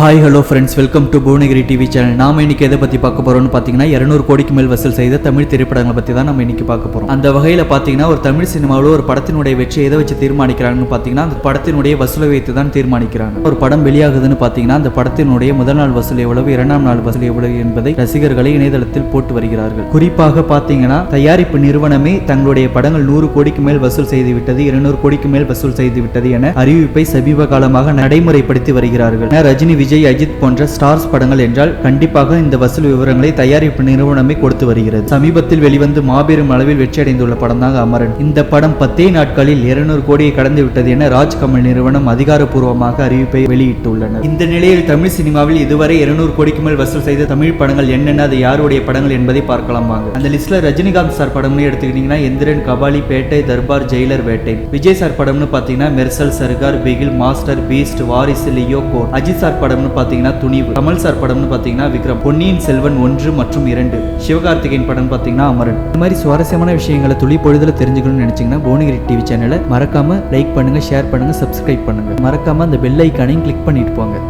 Hi hello friends welcome to Bhuvanagiri TV channel நாம இன்னைக்கு எதை பத்தி பார்க்க போறோம்னு பாத்தீங்கன்னா 200 கோடிக்கு மேல் வசூல் செய்த தமிழ் திரைப்படங்களை பத்தி தான் நம்ம இன்னைக்கு பார்க்க போறோம். அந்த வகையில பாத்தீங்கன்னா ஒரு தமிழ் சினிமாவில் ஒரு படத்தினுடைய வெற்றி எதை வச்சு தீர்மானிக்கிறாங்கன்னு பாத்தீங்கன்னா அந்த படத்தினுடைய வசூலை வைத்து தான் தீர்மானிக்கிறாங்க. ஒரு படம் வெளியாகுதுன்னு பாத்தீங்கன்னா அந்த படத்தினுடைய முதல் நாள் வசூல் எவ்வளவு இரண்டாம் நாள் வசூல் எவ்வளவு என்பதை ரசிகர்களை இணையதளத்தில் போட்டு வருகிறார்கள். குறிப்பாக பாத்தீங்கன்னா தயாரிப்பு நிறுவனமே தங்களுடைய படங்கள் நூறு கோடிக்கு மேல் வசூல் செய்து விட்டது இருநூறு கோடிக்கு மேல் வசூல் செய்து விட்டது என அறிவிப்பை சமீப காலமாக நடைமுறைப்படுத்தி வருகிறார்கள். ரஜினி விஜய் அஜித் போன்ற ஸ்டார்ஸ் படங்கள் என்றால் கண்டிப்பாக இந்த வசூல் விவரங்களை தயாரிப்பு நிறுவனமே கொடுத்து வருகிறது. சமீபத்தில் வெளிவந்து மாபெரும் அளவில் வெற்றி அடைந்துள்ள படம் தான் அமரன். இந்த படம் பத்தே நாட்களில் 200 கோடியை கடந்து விட்டது என ராஜ்கமல் நிறுவனம் அதிகாரப்பூர்வமாக அறிவிப்பை வெளியிட்டுள்ளனர். இந்த நிலையில் தமிழ் சினிமாவில் இதுவரை 200 கோடிக்கு மேல் வசூல் செய்த தமிழ் படங்கள் என்னென்ன அது யாருடைய படங்கள் என்பதை பார்க்கலாம் வாங்க. அந்த லிஸ்ட்ல ரஜினிகாந்த் சார் படம்னு எடுத்துக்கிட்டீங்கன்னா எந்திரன் கபாலி பேட்டை தர்பார் ஜெயிலர் வேட்டை விஜய் சார் படம்னு பார்த்தீங்கன்னா Mersal Sarkar Bigil Master Beast Varisu Leo GOAT. Ajith sir படம் படம்னு பார்த்தீங்கன்னா துணிவு. கமல் சார் படம்னு பார்த்தீங்கன்னா விக்ரம். பொன்னியின் செல்வன் ஒன்று மற்றும் இரண்டு. சிவகார்த்திகேயன் படம் பார்த்தீங்கன்னா அமரன். இந்த மாதிரி சுவாரஸ்யமான விஷயங்களை துளி பொழுதுல தெரிஞ்சுக்கணும்னு நினைச்சீங்கன்னா போனகிரி டிவி சேனலை மறக்காம லைக் பண்ணுங்க ஷேர் பண்ணுங்க சப்ஸ்கிரைப் பண்ணுங்க. மறக்காம அந்த பெல் ஐக்கானையும் கிளிக் பண்ணிட்டு போங்க.